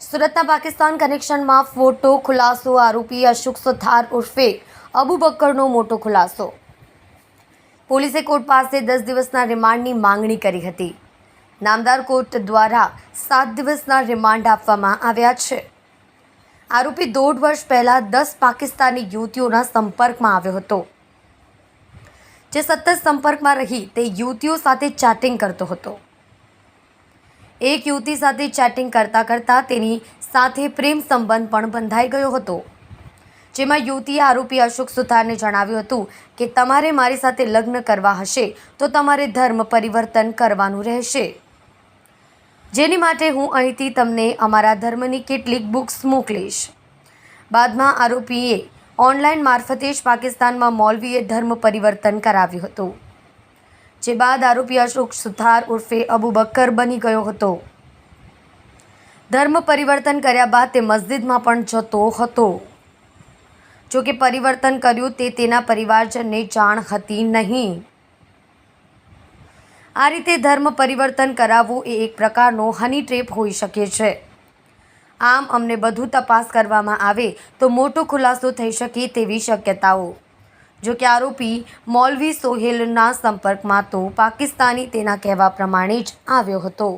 સુરતના પાકિસ્તાન કનેક્શનમાં ફોટો ખુલાસો, આરોપી અશોક સુથાર ઉર્ફે અબુ બક્કરનો મોટો ખુલાસો. પોલીસે કોર્ટ પાસે દસ દિવસના રિમાન્ડની માંગણી કરી હતી. નામદાર કોર્ટ દ્વારા સાત દિવસના રિમાન્ડ આપવામાં આવ્યા છે. આરોપી દોઢ વર્ષ પહેલાં દસ પાકિસ્તાની યુવતીઓના સંપર્કમાં આવ્યો હતો. જે સતત સંપર્કમાં રહી તે યુવતીઓ સાથે ચેટિંગ કરતો હતો. એક યુવતી સાથે ચેટિંગ કરતાં કરતાં તેની સાથે પ્રેમ સંબંધ પણ બંધાઈ ગયો હતો. જેમાં યુવતીએ આરોપી અશોક સુથારને જણાવ્યું હતું કે, તમારે મારી સાથે લગ્ન કરવા હશે, તો તમારે ધર્મ પરિવર્તન કરવાનું રહેશે. જેની માટે હું અહીંથી તમને અમારા ધર્મની કેટલીક બુક્સ મોકલીશ. બાદમાં આરોપીએ ઓનલાઈન મારફતે જ પાકિસ્તાનમાં મૌલવીએ ધર્મ પરિવર્તન કરાવ્યું હતું, જે બાદ આરોપી અશોક સુથાર ઉર્ફે અબુ બકર બની ગયો હતો. ધર્મ પરિવર્તન કર્યા બાદ તે મસ્જિદમાં પણ જતો હતો. જો કે પરિવર્તન કર્યું તે તેના પરિવારજનને જાણ હતી નહીં. આ રીતે ધર્મ પરિવર્તન કરાવવું એ એક પ્રકારનો હની ટ્રેપ હોઈ શકે છે. આમ અમને બધું તપાસ કરવામાં આવે તો મોટો ખુલાસો થઈ શકે તેવી શક્યતાઓ. જો કે આરોપી મૌલવી સોહેલના સંપર્કમાં તો પાકિસ્તાની તેના કહેવા પ્રમાણે જ આવ્યો હતો.